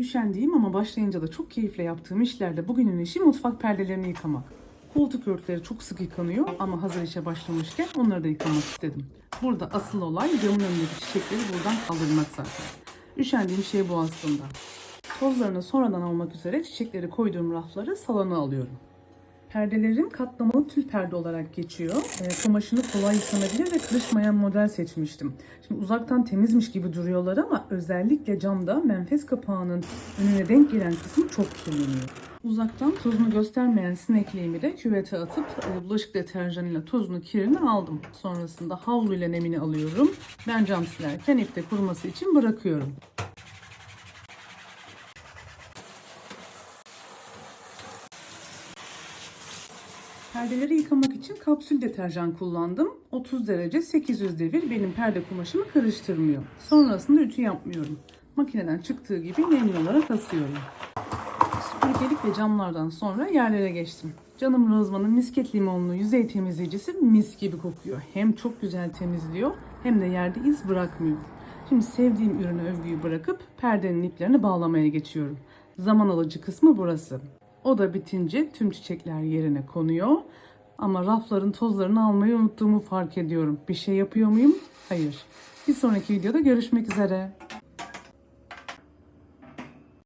Üşendiğim ama başlayınca da çok keyifle yaptığım işlerde bugünün işi mutfak perdelerini yıkamak. Koltuk örtüleri çok sık yıkanıyor ama hazır işe başlamışken onları da yıkamak istedim. Burada asıl olay camın önündeki çiçekleri buradan kaldırmak zaten. Üşendiğim şey bu aslında. Tozlarını sonradan almak üzere çiçekleri koyduğum rafları salona alıyorum. Perdelerim katlamalı tül perde olarak geçiyor. E, kumaşını kolay yıkanabilir ve kırışmayan model seçmiştim. Şimdi uzaktan temizmiş gibi duruyorlar ama özellikle camda menfez kapağının önüne denk gelen kısım çok kirleniyor. Uzaktan tozunu göstermeyen sinekliğimi de küvete atıp e, bulaşık deterjanıyla tozunu kirini aldım. Sonrasında havluyla nemini alıyorum. Ben cam silerken ipte kuruması için bırakıyorum. Perdeleri yıkamak için kapsül deterjan kullandım. 30 derece 800 devir benim perde kumaşımı karıştırmıyor. Sonrasında ütü yapmıyorum. Makineden çıktığı gibi nemli olarak asıyorum. Süpürgelik ve camlardan sonra yerlere geçtim. Canım Rozman'ın misket limonlu yüzey temizleyicisi mis gibi kokuyor. Hem çok güzel temizliyor hem de yerde iz bırakmıyor. Şimdi sevdiğim ürünü övgüyü bırakıp perdenin iplerini bağlamaya geçiyorum. Zaman alıcı kısmı burası. O da bitince tüm çiçekler yerine konuyor. Ama rafların tozlarını almayı unuttuğumu fark ediyorum. Bir şey yapıyor muyum? Hayır. Bir sonraki videoda görüşmek üzere.